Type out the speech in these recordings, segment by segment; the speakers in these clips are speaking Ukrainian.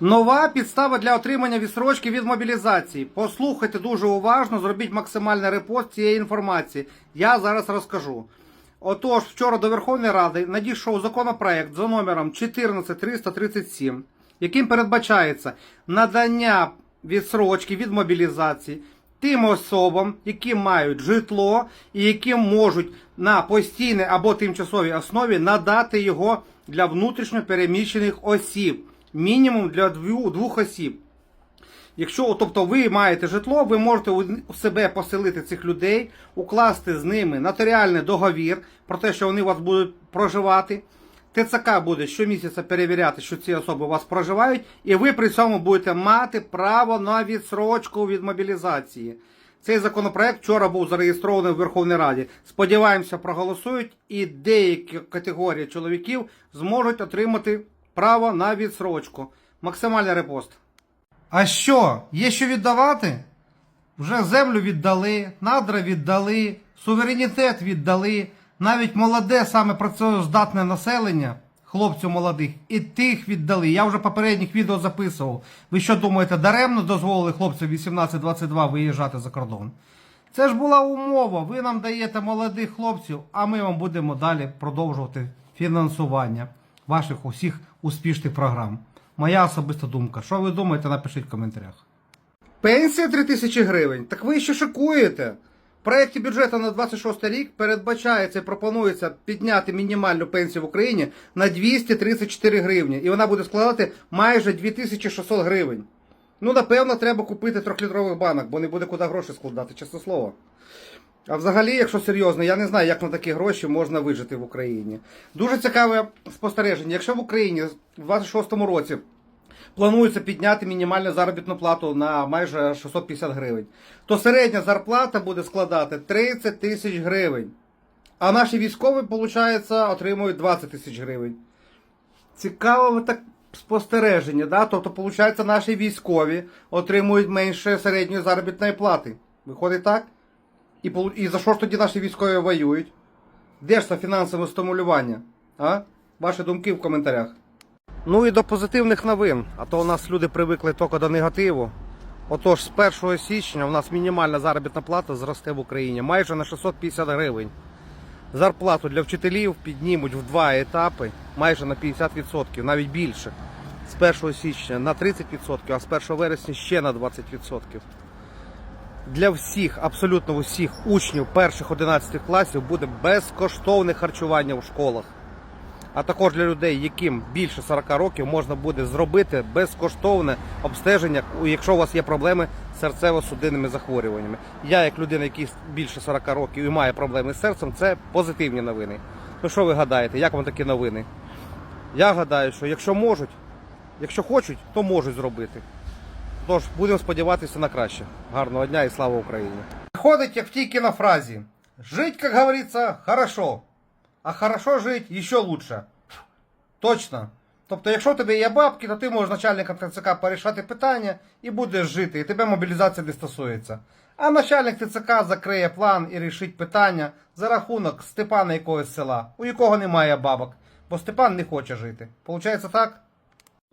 Нова підстава для отримання відсрочки від мобілізації. Послухайте дуже уважно, зробіть максимальний репост цієї інформації. Я зараз розкажу. Отож, вчора до Верховної Ради надійшов законопроект за номером 14337, яким передбачається надання відсрочки від мобілізації тим особам, які мають житло і які можуть на постійній або тимчасовій основі надати його для внутрішньо переміщених осіб. Мінімум для двох осіб. Якщо тобто ви маєте житло, ви можете у себе поселити цих людей, укласти з ними нотаріальний договір про те, що вони у вас будуть проживати. ТЦК буде щомісяця перевіряти, що ці особи у вас проживають, і ви при цьому будете мати право на відсрочку від мобілізації. Цей законопроект вчора був зареєстрований в Верховній Раді. Сподіваємося, проголосують, і деякі категорії чоловіків зможуть отримати право на відсрочку. Максимальний репост. А що? Є що віддавати? Вже землю віддали, надра віддали, суверенітет віддали, навіть молоде, саме працездатне населення, хлопців молодих, і тих віддали. Я вже попередніх відео записував. Ви що думаєте, даремно дозволили хлопцям 18-22 виїжджати за кордон? Це ж була умова. Ви нам даєте молодих хлопців, а ми вам будемо далі продовжувати фінансування ваших усіх успішних програм. Моя особиста думка. Що ви думаєте, напишіть в коментарях. Пенсія 3 тисячі гривень. Так ви ще шикуєте. В проєкті бюджету на 26 рік передбачається і пропонується підняти мінімальну пенсію в Україні на 234 гривні. І вона буде складати майже 2600 гривень. Ну, напевно, треба купити трьохлітрових банок, бо не буде куди гроші складати, чесне слово. А взагалі, якщо серйозно, я не знаю, як на такі гроші можна вижити в Україні. Дуже цікаве спостереження. Якщо в Україні в 26-му році планується підняти мінімальну заробітну плату на майже 650 гривень, то середня зарплата буде складати 30 тисяч гривень. А наші військові, виходить, отримують 20 тисяч гривень. Цікаве так спостереження, да? тобто, виходить, наші військові отримують менше середньої заробітної плати. Виходить так? І, і за що ж тоді наші військові воюють? Де ж це фінансове стимулювання? А? Ваші думки в коментарях. Ну і до позитивних новин. А то у нас люди привикли тільки до негативу. Отож, з 1 січня у нас мінімальна заробітна плата зросте в Україні майже на 650 гривень. Зарплату для вчителів піднімуть в два етапи майже на 50%, навіть більше. З 1 січня на 30%, а з 1 вересня ще на 20% для всіх, абсолютно усіх учнів перших 11 класів буде безкоштовне харчування в школах. А також для людей, яким більше 40 років, можна буде зробити безкоштовне обстеження, якщо у вас є проблеми з серцево-судинними захворюваннями. Я, як людина, який більше 40 років і має проблеми з серцем, це позитивні новини. Ну що ви гадаєте, як вам такі новини? Я гадаю, що якщо можуть, якщо хочуть, то можуть зробити. Тож будемо сподіватися на краще. Гарного дня і слава Україні! Ходить як в тій кінофразі. Жить, як говориться, хорошо. А хорошо жить ще лучше. Точно. Тобто, якщо тебе є бабки, то ти можеш начальником ТЦК порішати питання і будеш жити, і тебе мобілізація не стосується. А начальник ТЦК закриє план і рішить питання за рахунок Степана якогось села, у якого немає бабок, бо Степан не хоче жити. Получається так?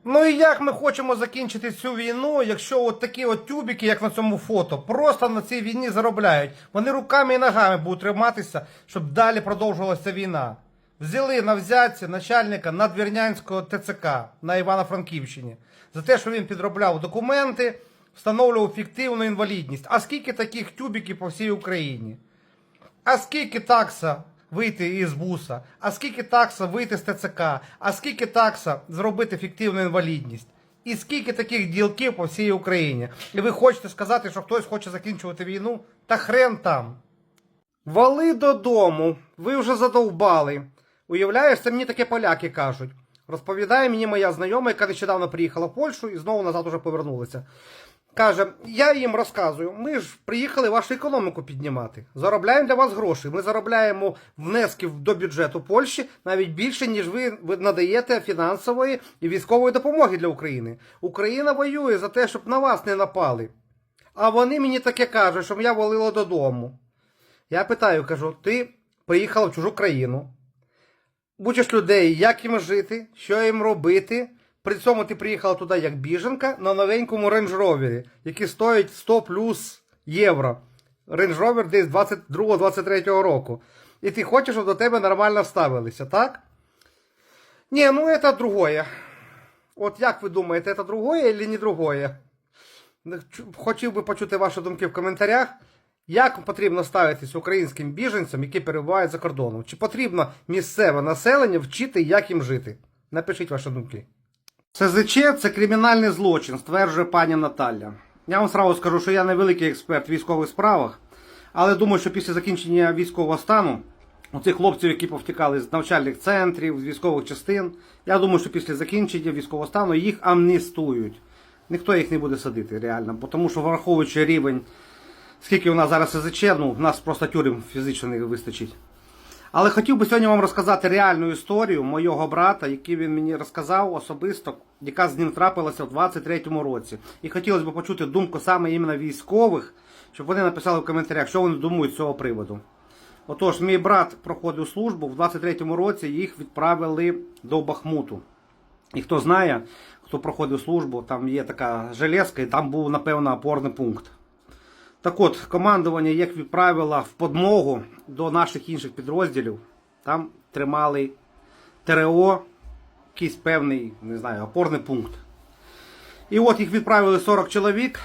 Ну і як ми хочемо закінчити цю війну, якщо от такі от тюбики, як на цьому фото, просто на цій війні заробляють. Вони руками і ногами будуть триматися, щоб далі продовжувалася війна. Взяли на взятці начальника надвірнянського ТЦК на Івано-Франківщині за те, що він підробляв документи, встановлював фіктивну інвалідність. А скільки таких тюбиків по всій Україні? А скільки такса вийти із буса? А скільки такса вийти з ТЦК? А скільки такса зробити фіктивну інвалідність? І скільки таких ділків по всій Україні? І ви хочете сказати, що хтось хоче закінчувати війну? Та хрен там. Вали додому, ви вже задовбали. Уявляєш, це мені таке поляки кажуть. Розповідає мені моя знайома, яка нещодавно приїхала в Польщу і знову назад уже повернулася. Каже, я їм розказую, ми ж приїхали вашу економіку піднімати. Заробляємо для вас гроші. Ми заробляємо внесків до бюджету Польщі навіть більше, ніж ви надаєте фінансової і військової допомоги для України. Україна воює за те, щоб на вас не напали. А вони мені таке кажуть, щоб я волила додому. Я питаю, кажу, ти приїхала в чужу країну, Бучиш людей, як їм жити, що їм робити, При цьому ти приїхала туди як біженка на новенькому Range Rover, який стоїть 100 плюс євро. Range Rover десь 22-23 року. І ти хочеш, щоб до тебе нормально ставилися, так? Ні, ну це другое. От як ви думаєте, це другое чи не другое? Хотів би почути ваші думки в коментарях. Як потрібно ставитись українським біженцям, які перебувають за кордоном? Чи потрібно місцеве населення вчити, як їм жити? Напишіть ваші думки. СЗЧ це кримінальний злочин, стверджує пані Наталя. Я вам сразу скажу, що я не великий експерт в військових справах, але думаю, що після закінчення військового стану у цих хлопців, які повтікали з навчальних центрів, з військових частин, я думаю, що після закінчення військового стану їх амністують. Ніхто їх не буде садити реально, тому що враховуючи рівень, скільки у нас зараз СЗЧ, ну, в нас просто тюрем фізично не вистачить. Але хотів би сьогодні вам розказати реальну історію мого брата, який він мені розказав особисто, яка з ним трапилася в 23-му році. І хотілося б почути думку саме іменно військових, щоб вони написали в коментарях, що вони думають з цього приводу. Отож, мій брат проходив службу в 23-му році, їх відправили до Бахмуту. І хто знає, хто проходив службу, там є така железка, і там був, напевно, опорний пункт. Так от, командування їх відправило в подмогу до наших інших підрозділів. Там тримали ТРО, якийсь певний, не знаю, опорний пункт. І от їх відправили 40 чоловік,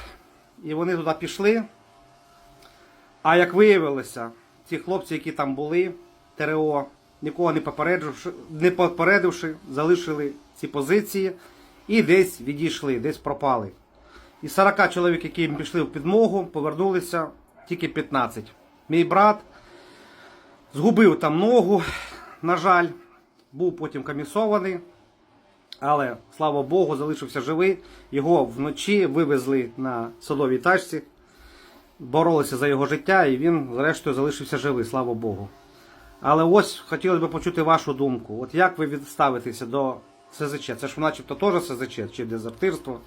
і вони туди пішли. А як виявилося, ці хлопці, які там були, ТРО, нікого не попередивши, не попередивши, залишили ці позиції і десь відійшли, десь пропали. Із 40 чоловік, які пішли в підмогу, повернулися тільки 15. Мій брат згубив там ногу, на жаль, був потім комісований, але слава Богу, залишився живий. Його вночі вивезли на садовій тачці, боролися за його життя, і він, зрештою, залишився живий, слава Богу. Але ось хотілося б почути вашу думку. От як ви відставитеся до СЗЧ? Це ж начебто теж СЗЧ чи дезертирство.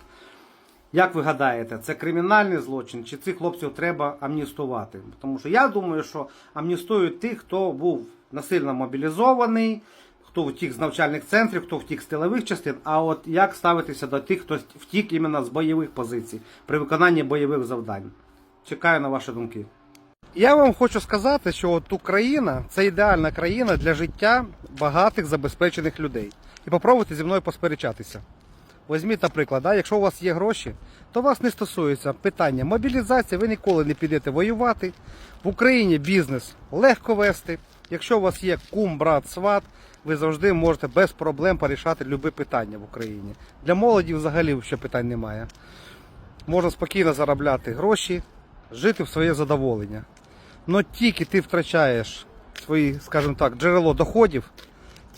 Як ви гадаєте, це кримінальний злочин, чи цих хлопців треба амністувати? Тому що я думаю, що амністують тих, хто був насильно мобілізований, хто втік з навчальних центрів, хто втік з тилових частин. А от як ставитися до тих, хто втік іменно з бойових позицій при виконанні бойових завдань? Чекаю на ваші думки. Я вам хочу сказати, що от Україна це ідеальна країна для життя багатих забезпечених людей. І попробуйте зі мною посперечатися. Візьміть, наприклад, да, якщо у вас є гроші, то вас не стосується питання мобілізації, ви ніколи не підете воювати. В Україні бізнес легко вести. Якщо у вас є кум, брат, сват, ви завжди можете без проблем порішати любі питання в Україні. Для молоді взагалі ще питань немає. Можна спокійно заробляти гроші, жити в своє задоволення. Но тільки ти втрачаєш свої, скажімо так, джерело доходів,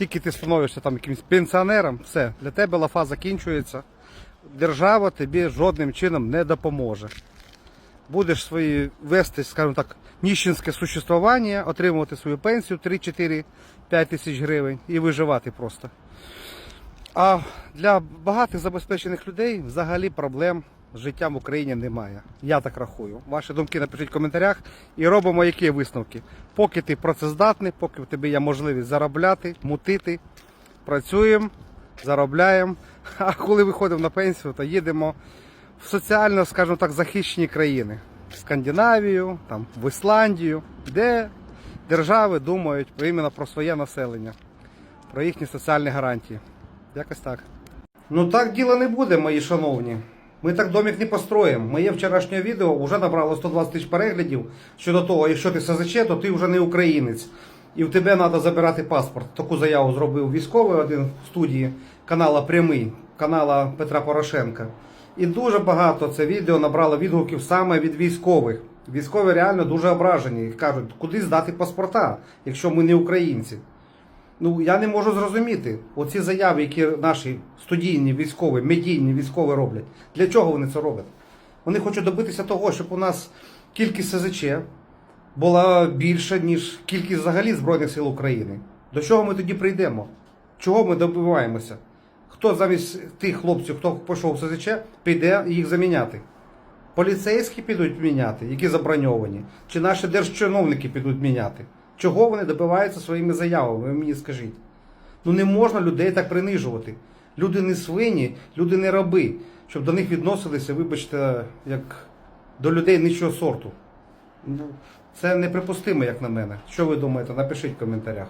тільки ти становишся там якимось пенсіонером, все, для тебе лафа закінчується. Держава тобі жодним чином не допоможе. Будеш свої вести, скажімо так, ніщенське существування, отримувати свою пенсію 3-4-5 тисяч гривень і виживати просто. А для багатих забезпечених людей взагалі проблем з життям в Україні немає. Я так рахую. Ваші думки напишіть в коментарях і робимо які висновки. Поки ти працездатний, поки в тебе є можливість заробляти, мутити, працюємо, заробляємо. А коли виходимо на пенсію, то їдемо в соціально, скажімо так, захищені країни. В Скандинавію, там, в Ісландію, де держави думають іменно про своє населення, про їхні соціальні гарантії. Якось так. Ну так діло не буде, мої шановні. Ми так домик не построїмо. Моє вчорашнє відео вже набрало 120 тисяч переглядів щодо того, якщо ти СЗЧ, то ти вже не українець. І в тебе треба забирати паспорт. Таку заяву зробив військовий один в студії канала Прямий, канала Петра Порошенка. І дуже багато це відео набрало відгуків саме від військових. Військові реально дуже ображені і кажуть, куди здати паспорта, якщо ми не українці. Ну, я не можу зрозуміти оці заяви, які наші студійні військові, медійні військові роблять. Для чого вони це роблять? Вони хочуть добитися того, щоб у нас кількість СЗЧ була більша, ніж кількість взагалі Збройних сил України. До чого ми тоді прийдемо? Чого ми добиваємося? Хто замість тих хлопців, хто пішов в СЗЧ, піде їх заміняти? Поліцейські підуть міняти, які заброньовані, чи наші держчиновники підуть міняти. Чого вони добиваються своїми заявами? Ви мені скажіть. Ну не можна людей так принижувати. Люди не свині, люди не раби, щоб до них відносилися, вибачте, як до людей нічого сорту. Ну, Це неприпустимо, як на мене. Що ви думаєте? Напишіть в коментарях.